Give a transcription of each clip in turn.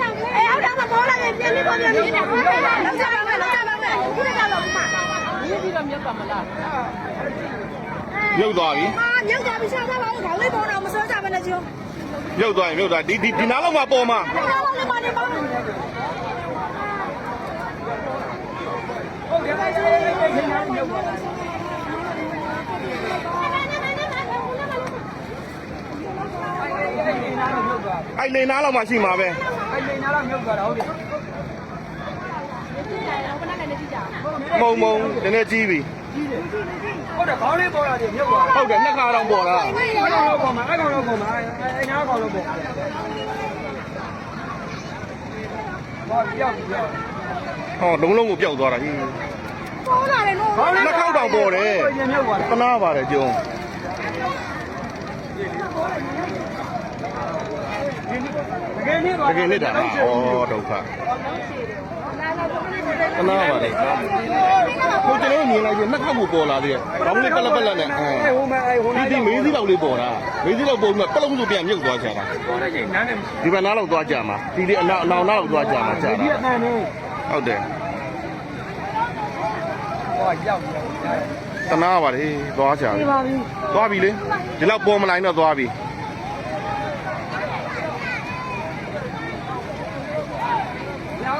မှာကြည့်လိုက်အေးဟုတ်တယ်မောလာရင်ပြင်းပြီးပေါ်ပြန်ပြီးလောက်ကြပါမယ်လောက်ကြပါမယ်ခုနကတော့ဒီမှာရေးပြီးတော့မြတ်ပါမလားမြုပ်သွားပြီအာမြုပ်သွားပြီရှာသွားပါဦးခေါင်းလေးပေါ်တော့မစွဲကြမနဲ့ကျိုးမြုပ်သွားရင်မြုပ်သွားဒီဒီဒီနားလောက်မှာပေါ်မှာဒီတော့လည်းပါနေပါအဲ့လေနားလောက်မှာရှိမှာပဲ အဲ့ဒီနားတော့မြုပ်သွားတာဟုတ်တယ်မုံမုံနည်းနည်းကြီးပြီဟုတ်တယ်ခေါင်းလေးပေါ်လာတယ်မြုပ်သွားတာဟုတ်တယ်နှစ်ခါတော့ပေါ်လာအဲ့ကောင်တော့ပေါ်မှာအဲ့ကောင်တော့ပေါ်မှာအဲ့နားကောင်တော့ပေါ်မှာဟောပြောက်ပြောက်ဟောလုံးလုံးကိုပျောက်သွားတာကြီးပေါ်လာတယ်နော်နှစ်ခေါက်တောင်ပေါ်တယ်ပြန်မြုပ်သွားတာသနာပါတယ်ကျုံ တကယ်နည်းတသွားကယ်နစ်တာဩဒုက္ခသနာပါတယ်ကိုကျွန်တော်မြင်လိုက်ရင်နှစ်ခေါက်ကိုပေါ်လာသေးတယ်ခေါင်းလေးပလက်ပလက်နဲ့အဲအဲ့ဟိုမှာအဲ့ဟိုဒီဒီမေးသီးလောက်လေးပေါ်တာမေးသီးလောက်ပေါ်ပြီးမှပလုံးစုပြန်မြုပ်သွားချတာပေါ်တဲ့ချိန်နားနေဒီဘက်နားလောက်သွားကြမှာဒီဒီအနောက်အနောက်နားလောက်သွားကြမှာချတာဒီအတန်နေဟုတ်တယ်ဟောရောက်ပြီသနာပါတယ်သွားချပြီပါပြီသွားပြီလေဒီလောက်ပေါ်မလိုက်တော့သွားပြီ ရောက်အောင်ရတော့ပေါ် မှာ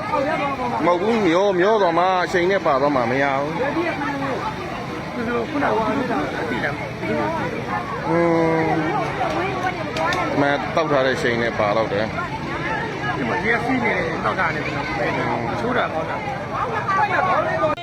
မဟုတ်ဘူးမျောမျောတော့မှအချိန်နဲ့ပါတော့မှမရဘူးဒီအတန်နေသူတို့ခုနကဝါနေတာအတိတယ်อืมမတောက်ထားတဲ့အချိန်နဲ့ပါတော့တယ်ဒီမှာရေစီးနေတော့တာနေတယ်ချိုးတာပေါ့တာ